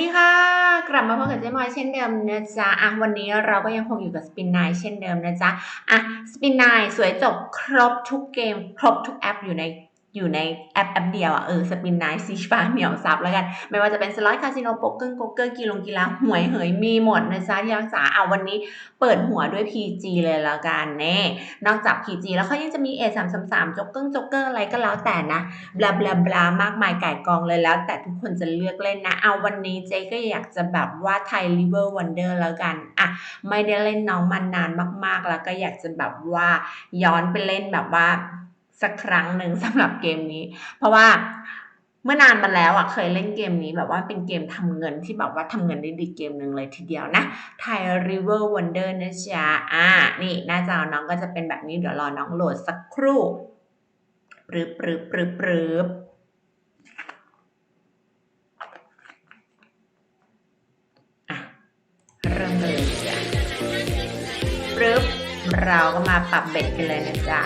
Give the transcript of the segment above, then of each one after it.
ดีค่ะ กลับมาพบกับเจ๊มอยเช่นเดิมนะจ๊ะอะวันนี้เราก็ยังคงอยู่กับสปินไนเช่นเดิมนะจ๊ะอะสปินไนสวยจบครบทุกเกม ครบทุกแอปอยู่ใน อยู่ในแอปแอปเดียวอะเออสปินไนซีชปาเหนียวซับแล้วกัน ไม่ว่าจะเป็นสล็อตคาสิโนโป๊กเกอร์โกเกอร์กีฬงกีฬาหวยเหยมีหมดนะจ๊ะที่รักษาเอาวันนี้เปิดหัวด้วย PG เลยแล้วกันเน่นอกจาก PG แล้วเขายังจะมี A 3 3 3จ็กเกอร์จ็กเกอร์อะไรก็แล้วแต่นะบลาบลาบลามากมายไก่กองเลยแล้ว แต่ทุกคนจะเลือกเล่นนะ เอาวันนี้เจ๊ก็อยากจะแบบว่าไทย River Wonder แล้วกันอะไม่ได้เล่นน้องมันนานมากๆ แล้วก็อยากจะแบบว่าย้อนไปเล่นแบบว่า สักครั้งหนึ่งสำหรับเกมนี้ เพราะว่าเมื่อนานมาแล้วอะเคยเล่นเกมนี้แบบว่าเป็นเกมทำเงินที่แบบว่าทำเงินได้ดีเกมหนึ่งเลยทีเดียวนะ Thai River Wonder นะจ๊ะอ่า นี่หน้าจอน้องก็จะเป็นแบบนี้เดี๋ยวรอน้องโหลดสักครู่ปรึบปรึบปรึบปรึบเริ่มเลยจ้ะปึ๊บเราก็มาปรับเบ็ดกันเลยนะจ๊ะ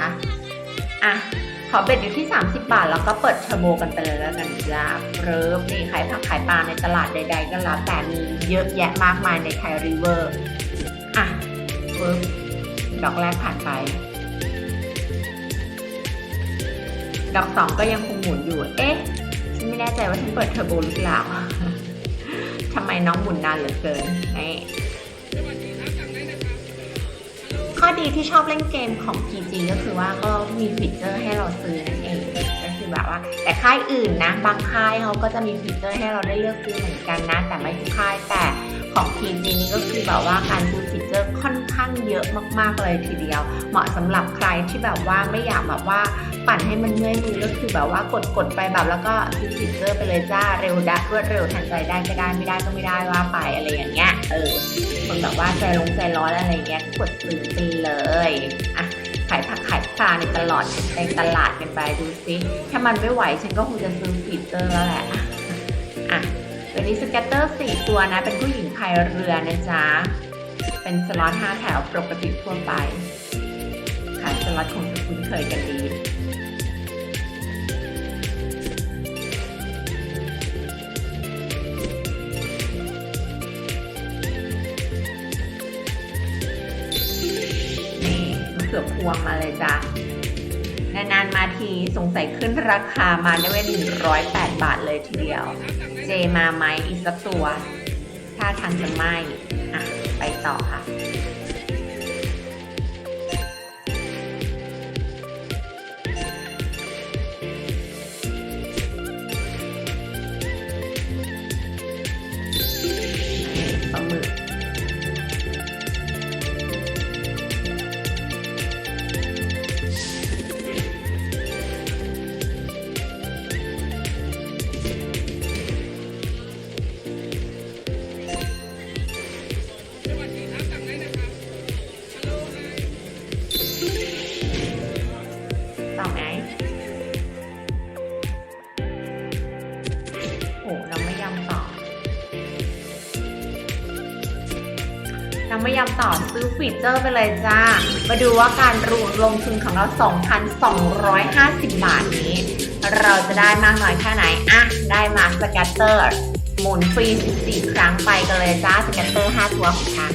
อะขอเบ็ดอยู่ที่ 30 บาท แล้วก็เปิดเทอร์โบกันไปเลยแล้วกันจ้าปึ๊บนี่ขายผักขายปลาในตลาดใด ๆ ก็แล้วแต่มีเยอะแยะมากมายในไทยริเวอร์อะปึ๊บดอกแรกผ่านไป ดอกสองก็ยังคงหมุนอยู่ เอ๊ะฉันไม่แน่ใจว่าฉันเปิดเทอร์โบหรือเปล่าทำไมน้องหมุนนานเหลือเกินนี่ ข้อดีที่ชอบเล่นเกมของ PG ก็คือว่าก็มีฟีเจอร์ให้เราซื้อนั่นเองก็คือแบบว่า แต่ค่ายอื่นนะบางค่ายเขาก็จะมีฟีเจอร์ให้เราได้เลือกซื้อเหมือนกันนะ แต่ไม่ทุกค่ายแต่ของ PG นี่ก็คือแบบว่าการซื้อ เจอร์ค่อนข้างเยอะมาก ๆ เลยทีเดียว เหมาะสำหรับใครที่แบบว่าไม่อยากแบบว่าปั่นให้มันเมื่อยมือก็คือแบบว่ากดกดไปแบบแล้วก็ซื้อฟีเจอร์ไปเลยจ้าเร็วดักรวดเร็วทันใจได้ก็ได้ไม่ได้ก็ไม่ได้ว่าไปอะไรอย่างเงี้ยเออคนแบบว่าใจลงใจร้อนอะไรเงี้ยกดซื้อไปเลยอะขายผักขายปลาในตลอดในตลาดกันไปดูซิถ้ามันไม่ไหวฉันก็คงจะซื้อฟีเจอร์แล้วแหละอะตัวนี้สเก็ตเตอร์สี่ตัวนะ เป็นผู้หญิงพายเรือนะจ๊ะ เป็นสล็อตห้าแถวปกติทั่วไปขายสล็อตคงจะคุ้นเคยกันดีนี่มะเขือพวงมาเลยจ้ะนานๆมาทีสงสัยขึ้นราคามาได้ไว้หนึ่งร้อยแปดบาทเลยทีเดียว เจมาไหมอีกสักตัว ถ้าทางจะไม่ ไปต่อค่ะ น้องไม่ยอมตอบซื้อฟีเจอร์ไปเลยจ้า มาดูว่าการรวมลงทุนของเรา 2,250 บาทนี้ เราจะได้มากน้อยแค่ไหน อะ ได้มาสแกตเตอร์หมุนฟรี 14 ครั้งไปกันเลยจ้า สแกตเตอร์ 5 ตัวของฉัน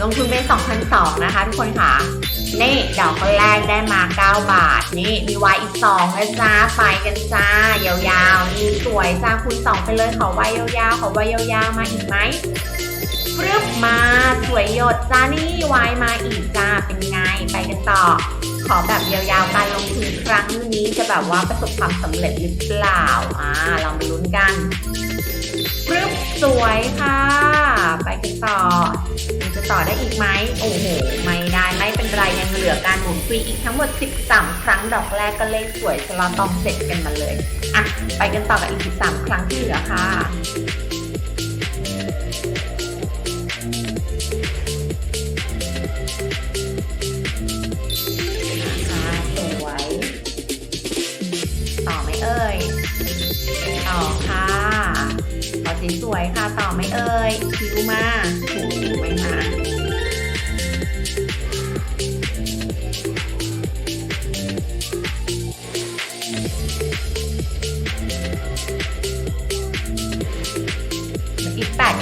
ลงทุนเป็น2,002นะคะทุกคนค่ะ นี่ดอกแรกได้มา 9 บาท นี่มีวายอีก2นะจ้า ไปกันจ้า ยาวๆ นี่สวยจ้าคูณ2ไปเลยขอวายยาวๆ ขอวายยาวๆ มาอีกไหม ปรึบมาสวยหยดจ้านี่วายมาอีกจ้าเป็นไงไปกันต่อ ขอแบบยาวๆการลงทุนครั้งนี้จะแบบว่าประสบความสำเร็จหรือเปล่าอ่าเรามาลุ้นกันปรึบสวยค่ะ ไปกันต่อจะต่อได้อีกไหมโอ้โหไม่ได้ไม่เป็นไรยังเหลือการหมุนฟรีอีกทั้งหมด 13 ครั้งดอกแรกก็เลขสวยสลอตองเสร็จกันมาเลยอะไปกันต่อกับอีก 13 ครั้งที่เหลือค่ะ วยค่ะต่อไหมเอ่ยคิวมาถูกคิวไม่มา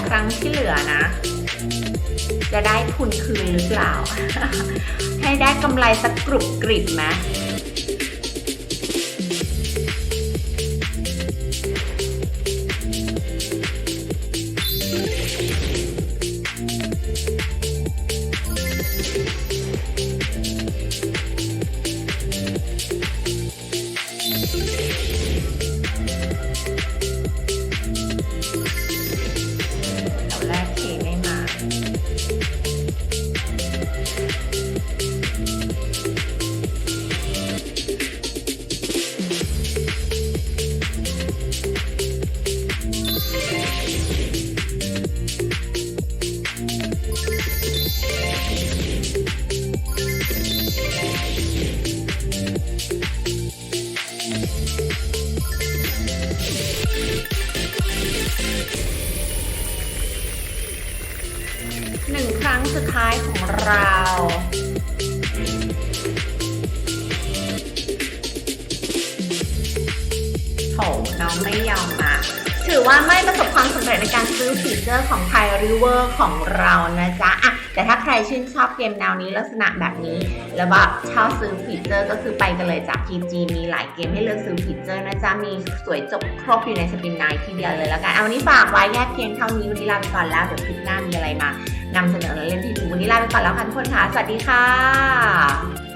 ครั้งที่เหลือนะ จะได้ทุนคืนหรือเปล่า ให้ได้กำไรสักกรุบกริบไหม หนึ่งครั้งสุดท้ายของเราโถน้องไม่ยอมมาถือว่าไม่ประสบความสำเร็จในการซื้อฟีเจอร์ของไทยริเวอร์ของเรานะจ๊ะอะแต่ถ้าใครชื่นชอบเกมแนวนี้ลักษณะแบบนี้ แล้วแบบชอบซื้อฟีเจอร์ก็คือไปกันเลยจาก PG มีหลายเกมให้เลือกซื้อฟีเจอร์นะจ๊ะ มีสวยจบครบอยู่ในสปินไนท์ทีเดียวเลยแล้วกัน เอาวันนี้ฝากไว้แยกเพียงเท่านี้วันนี้ลาไปก่อนแล้ว เดี๋ยวคลิปหน้ามีอะไรมา นำเสนอและเล่นที่ดูวันนี้ลาไปก่อนแล้วค่ะทุกคนค่ะ สวัสดีค่ะ